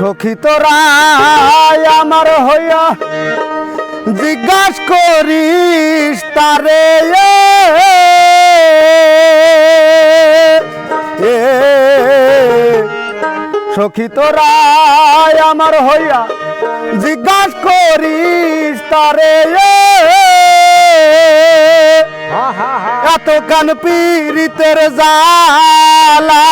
সখী তোরা আমার হইয়া জিজ্ঞাস করিস তারে। এ, সখী তোরা আমার হইয়া জিজ্ঞাস করিস তারে। এত কান পীড়িতের জালা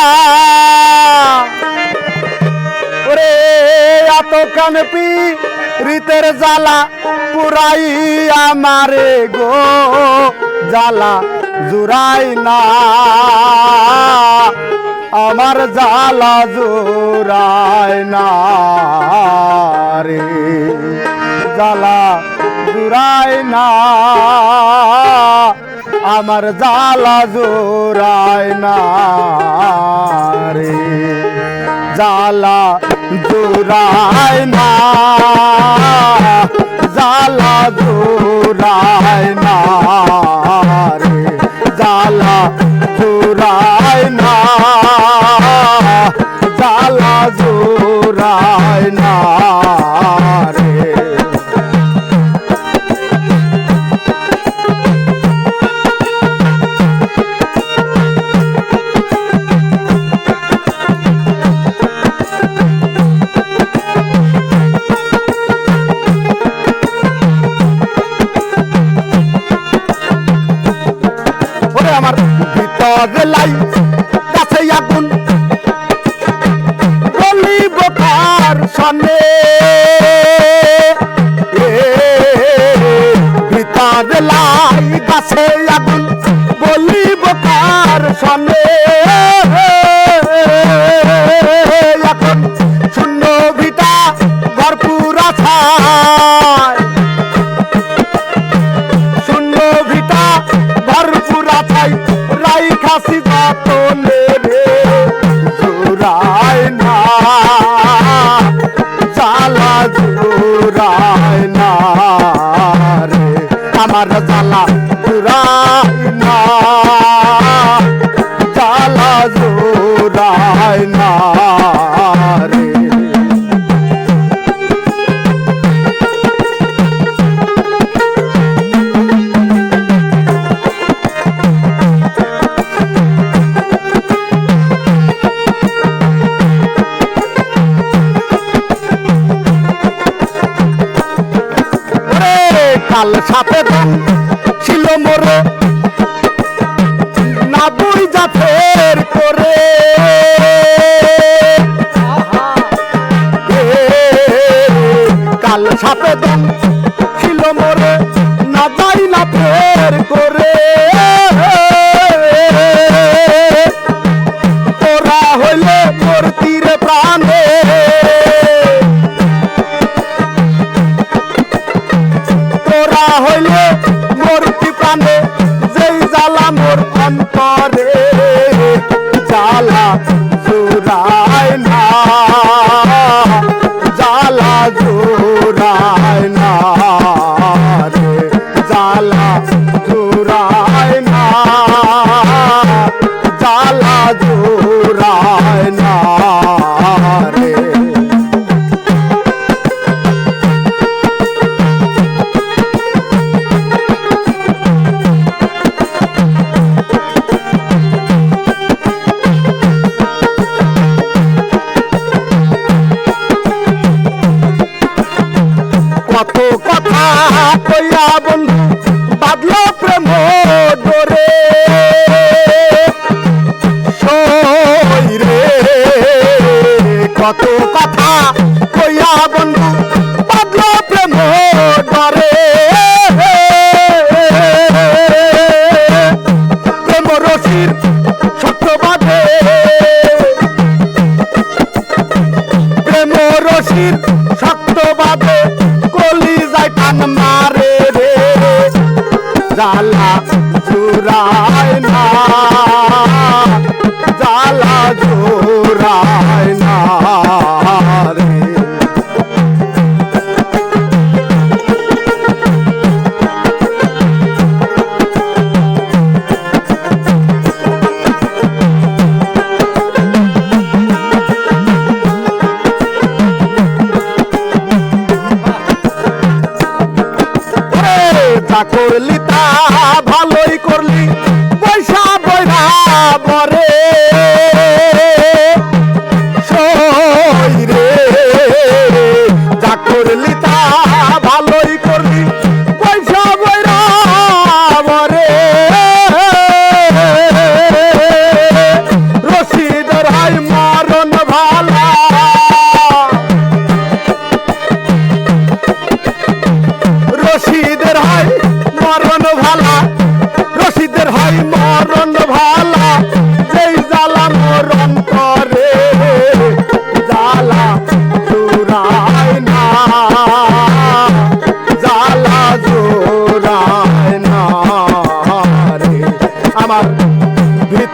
কান পীড়িতের জালা পুরাই আমারে গো। জালা জুরাই না, আমার জালা জুরাই না রে। জালা জুরাই না, আমার জালা জোরাই না রে। জালা জোরাই না জালা জোরাই সনে ভিতরে লাই গাছে আগুন গলি বোকার সনে জোরায় না ছিল মোরে। না বুই জাতের করে। সাপে ছিল মোরে, না যাই না ফের করে। তোরা হইলে মোর তীরে প্রাণে। তোরা হইলে মূর্তি প্রাণে, যেই জ্বালা মোর অন্তরে। জ্বালা জোরায় না জ্বালা জোরায় না রে কত কথা কইয়া বন্ধু বাদল প্রেম ডোরে রে, কত কথা কইয়া বন্ধু বাদল প্রেম ডরে প্রেম রসির সত্যবাদে প্রেম রশির শক্তবাদে কলি যায় টান মারে। জালা জোরায় না জালা জোরায় যা করলি তা ভালোই করলি পয়সা পয়সা বরে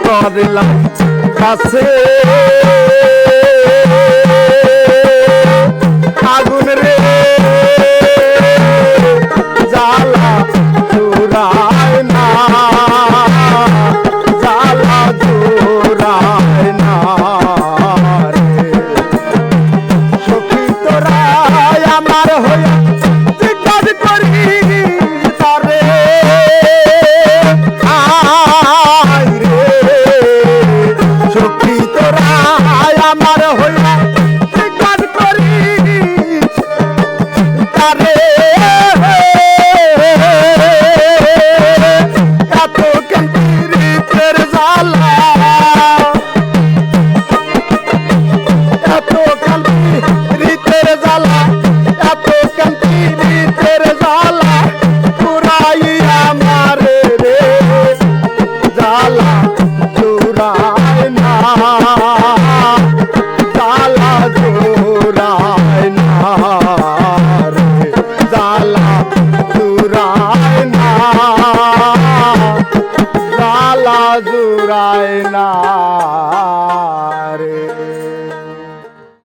করলাম কাছে। আগুন রে জ্বালা চুরায় না। জুরায় না।